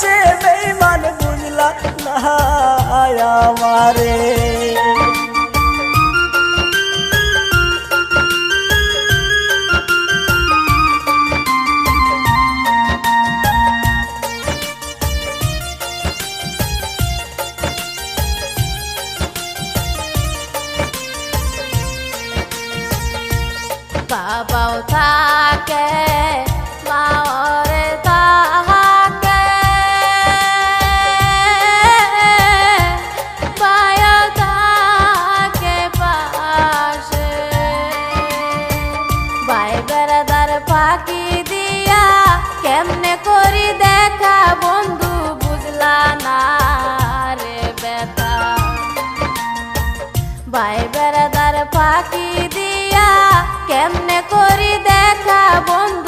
পাশে বেইমান বুঝলা না আমারে বাবাও থাকে মাওরে ফাঁকি দিয়া কেমনে করি দেখা বন্ধু বুঝলা না রে বেতা ভাই বেড়াদার ফাঁকি দিয়া কেমনে করি দেখা বন্ধু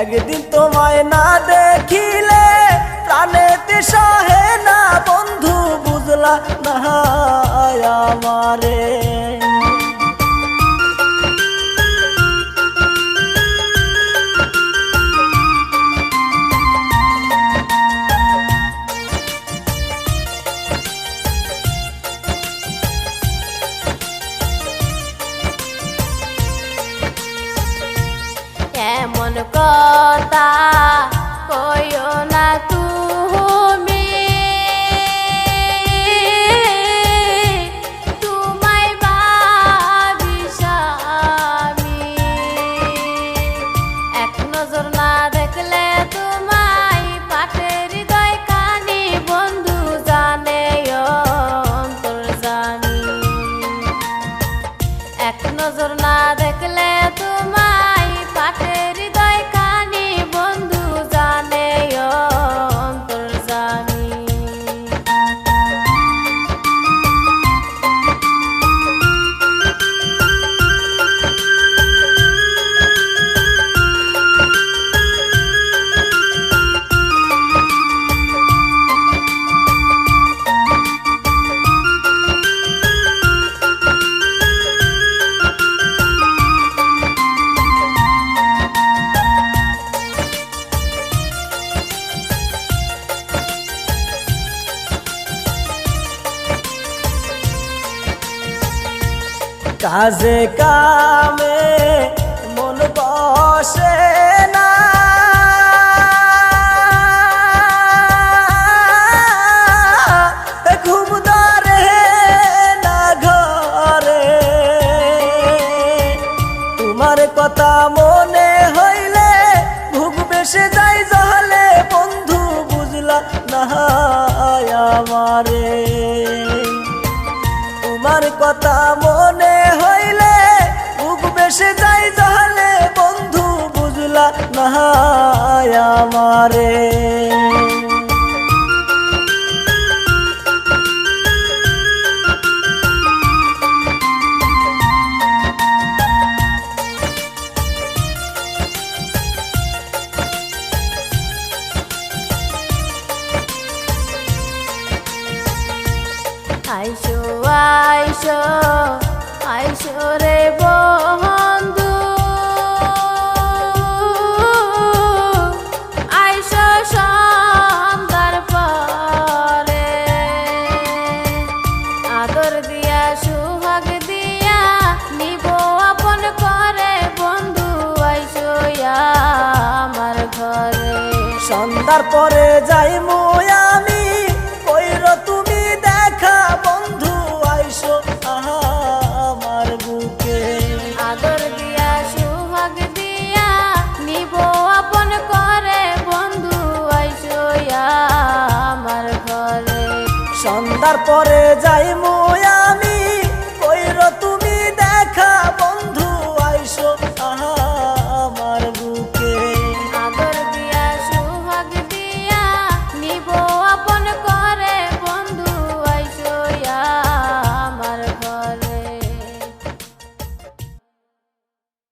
একদিন তোমায় না দেখিলে প্রাণেতে সহে না বন্ধু বুঝলা না আমারে। এমন কথা কইও না তুমি? তোমায় ভাবিসামি এক নজর না দেখলে তোমায় পাটের হৃদয় কানি বন্ধু জানে অন্তর জানি। এক নজর না দেখলে তোমায় কাজে কামে মন বসে। আমারে। আইসো আইসো। আমার ঘরে